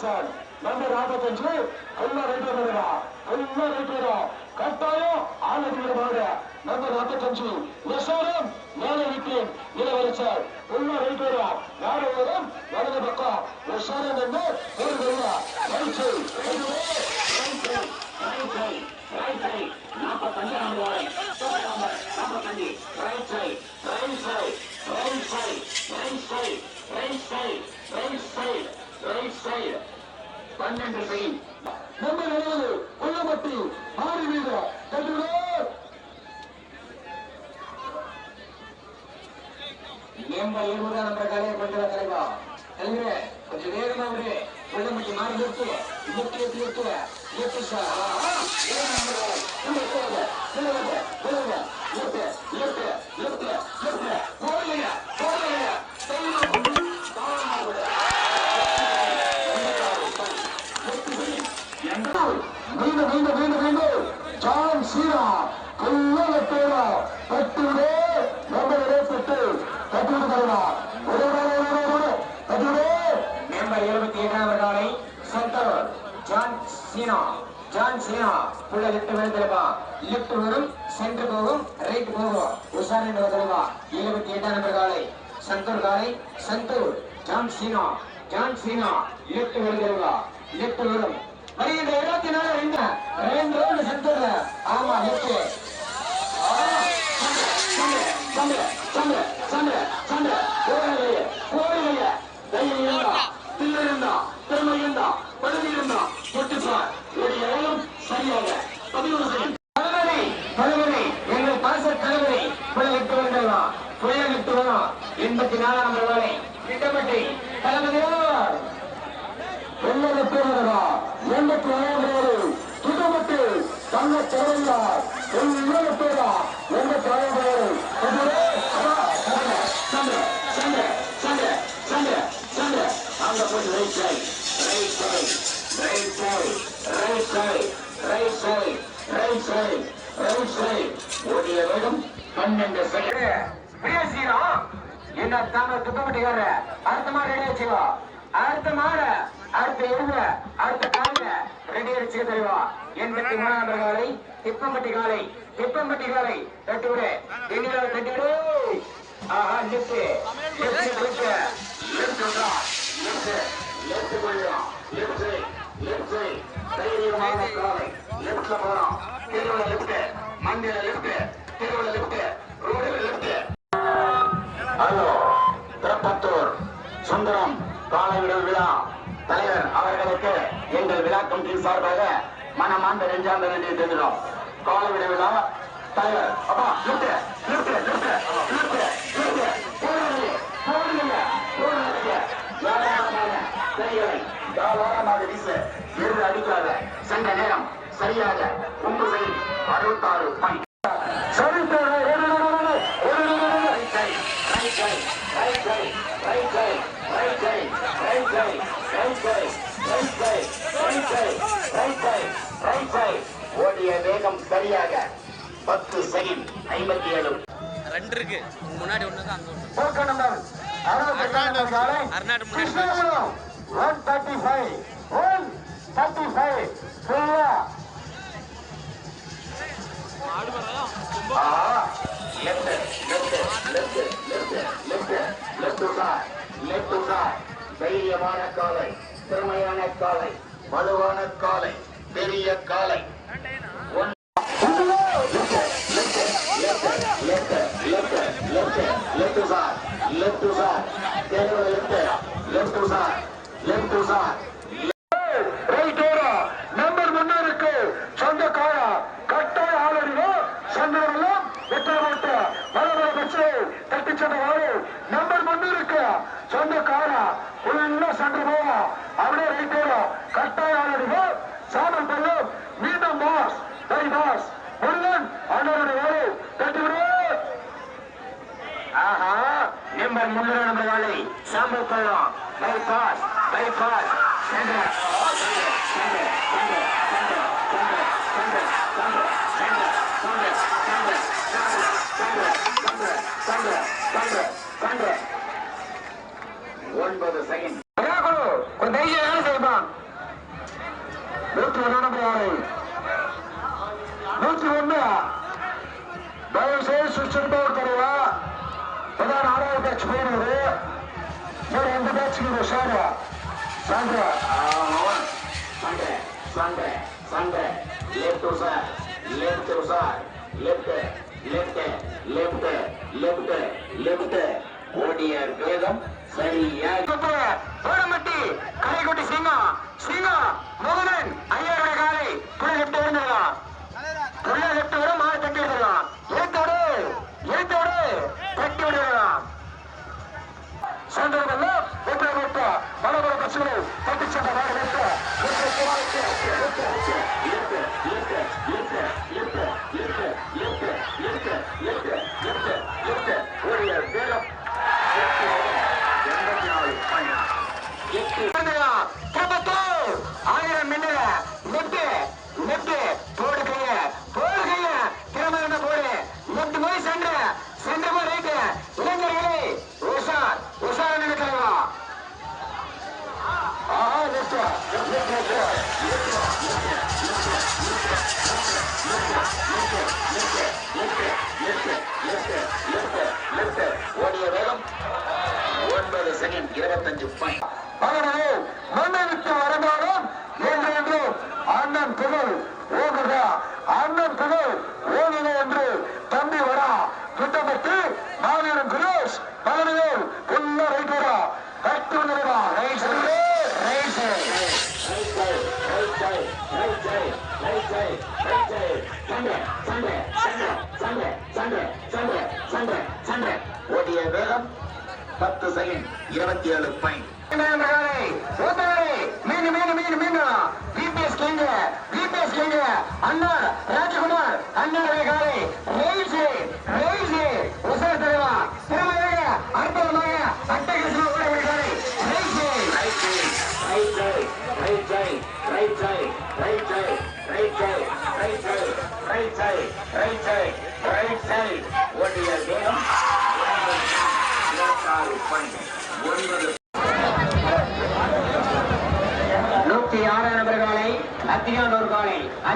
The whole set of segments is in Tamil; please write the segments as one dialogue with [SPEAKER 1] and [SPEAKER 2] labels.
[SPEAKER 1] சார். இளவரசர் நம்பர் நாற்பத்தஞ்சு எல்லா ரைட்டு வருவா எல்லா ரைட்டு வரும் கட்டாயம் ஆலோசனை நம்பர் நாற்பத்தஞ்சு எஸ்ஆர்எம் மேலே விட்டேன் இளவரசர். எல்லா ரைட்டு வருவா யாரு வரும் வலது பக்கம். எஸ்ஆர்எம் என்று ஒரு வருவா ரைட் நாற்பத்தஞ்சு நம்பர் நாற்பத்தஞ்சு ஜான் சீனா. ஜான் சீனா புள்ள லெஃப்ட் வரும் தலைவா லெஃப்ட் வரும் சென்டர் போகும் ரைட் போகும். உஷார் என்று தலைவா இருபத்தி எட்டாம் நம்பர் காலை. சந்தூர் காலை Santoor John Cena John Cena left வரும் தலைவா லெஃப்ட் வரும். வருகின்ற இருபத்தி நாலு ரெண்டு ரெண்டு ரவுண்ட் சென்டர் ஆமா லெஃப்ட் சந்திர சந்திர சந்திர சந்திர கோவிலையே கோவிலையே தைரியம் இருந்தா தில்லு இருந்தா திறமை இருந்தா பழுதி இருந்தா தொட்டுப்பார் ஒரு எவ்வளவு சரியாக பதினோரு செகண்ட் தளபதி தளபதி எங்கள் பாச தளபதி புள்ள வந்தவா புள்ள விட்டு எண்பத்தி நாலாம் நம்பர் வேலை திட்டப்பட்டி தளபதியோர் வெள்ளை எண்பத்தி ஏழாம் தங்க பேரா எண்பத்தி ஏழாம் சந்திர சந்திர சந்திர சந்திர சந்திர அங்க ரைட் வேகம் பன்னெண்டு செகண்ட் பேசிடும் என்ன தாங்க அடுத்த மாதிரி ரெடி வச்சுக்கோ அடுத்த மாட அடுத்த எருவ அடுத்த கால ரெடி தெரியுமா எண்பத்தி மூணாம் காலை திப்பம்பட்டி காலை திப்பம்பட்டி காலை தட்டி விடு எண்ணில தட்டி விடு ஆஹா போயிடும் தைரியமான காலை போறோம் தெருவுல லெஃப்ட் மண்டியில லெஃப்ட் தெருவுல லெஃப்ட் ரோடுல லெஃப்ட். ஹலோ திருப்பத்தூர் சுந்தரம் காலைவிடல் விழா. தலைவர் அவர்களுக்கு எங்கள் விழா கமிட்டியின் சார்பாக மனமார்ந்த நெஞ்சார்ந்த நன்றி தெரிவிக்கிறோம். காலைவிட விழா தலைவர் அப்பா left left left left left ஓடிய வேகம் சரியாக பத்து செகண்ட் ஐம்பத்தி ஏழு.
[SPEAKER 2] ரெண்டு இருக்கு. முன்னாடி ஒன்று தான் அருணாடு முன்னாடி
[SPEAKER 1] one thirty five one thirty five ஃபுல்லா left left left left left left sir left sir தைரியமான காலை திறமையான காலை வலுவான காலை பெரிய காலை one left sir left sir தேர்வு left left sir left sir right சற்று போவோம் அப்படியே ரைட் வரும் கட்டாய ஆளடிகள் சாதம் பல்லும் மீண்டும் பாஸ் டை பாஸ் முருகன் அண்ணனுடைய வேலை. கட்டி ஆஹா நம்பர் முன்னூறு நம்பர் வேலை. சாம்பல் பள்ளம். பை பாஸ் பை பாஸ் ஒன்பது செகண்ட் போடுறது சரி இந்த பேச்சுக்கு ஷாரா சாண்டா சாண்டே சாண்டே சாண்டே left sir? Left sir left left left left left ஓடிய வேகம் சரியா கோடமட்டி கரைக்குட்டி சிங்கம். சிங்கம் மோகனன் ஐயர் ஓடிய வேகம் பத்து செகண்ட் இருபத்தி ஏழு பாயிண்ட் மீன் மீன் மீன் மீன் பிபிஎஸ் கிங்க பிபிஎஸ் கிங்க அண்ணா ராஜகுமார் அண்ணா காலை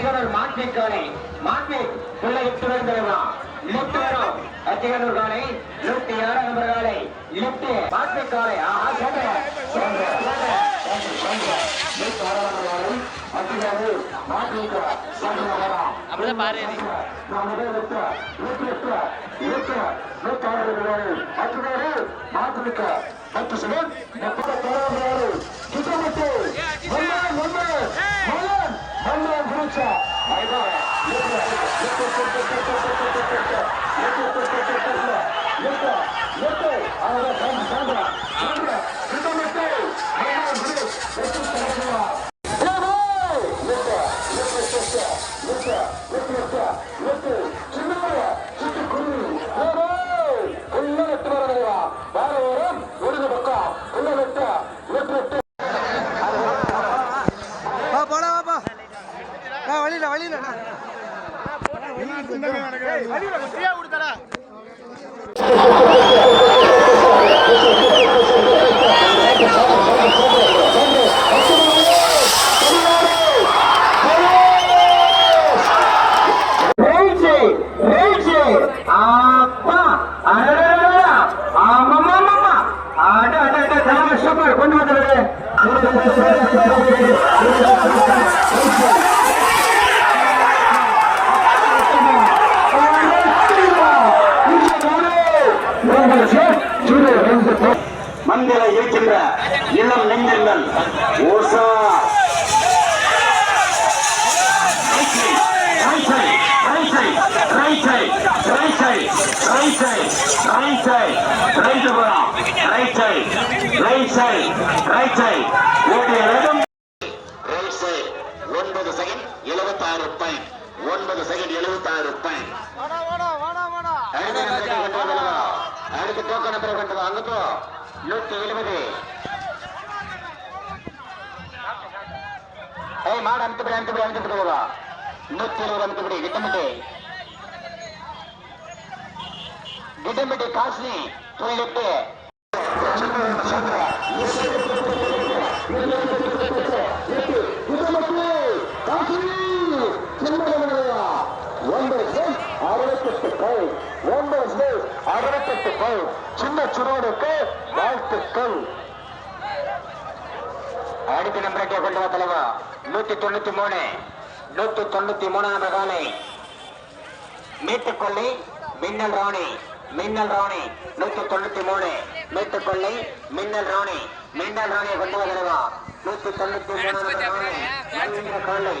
[SPEAKER 1] அத்திகனூர் மார்க்கெட் காலை மார்க்கெட் பிள்ளை சுரந்திரதான் லிப்ட் வரும் அத்திகனூர் காலை லிப்ட் ஏழாம் நம்பர் காலை லிப்ட் மார்க்கெட் காலை ஆஹா கேட்டேன்
[SPEAKER 2] அப்படிதான் பாரு.
[SPEAKER 1] மாற்று மிக்க மாற்று どこどこどこ? நடக்கிறது களத்தில் இருக்கின்ற இளம் நெஞ்சங்கள் ஓசா ரைட் சைட் ரைட் சைட் மாடு அமுத்துப்படி போகலாம் நூத்தி எழுபது அமுத்துப்படி கிட்டமிட்டு கிட்டமிட்டு காசினி தொழிலிட்டு சின்ன வாழ்த்துக்கள். அடுத்த நம்பரை கொண்டு வா தலைவா. நூத்தி தொண்ணூத்தி மூணு. நூத்தி தொண்ணூத்தி மூணாம் காலை. மீட்டுக்கொள்ளி மின்னல் ராணி மின்னல் ராணி நூத்தி தொண்ணூத்தி மூணு. மீட்டுக்கொள்ளி மின்னல் ராணி மின்னல் ராணியை கொண்டு வா நூத்தி தொண்ணூத்தி மூணாம் காலை.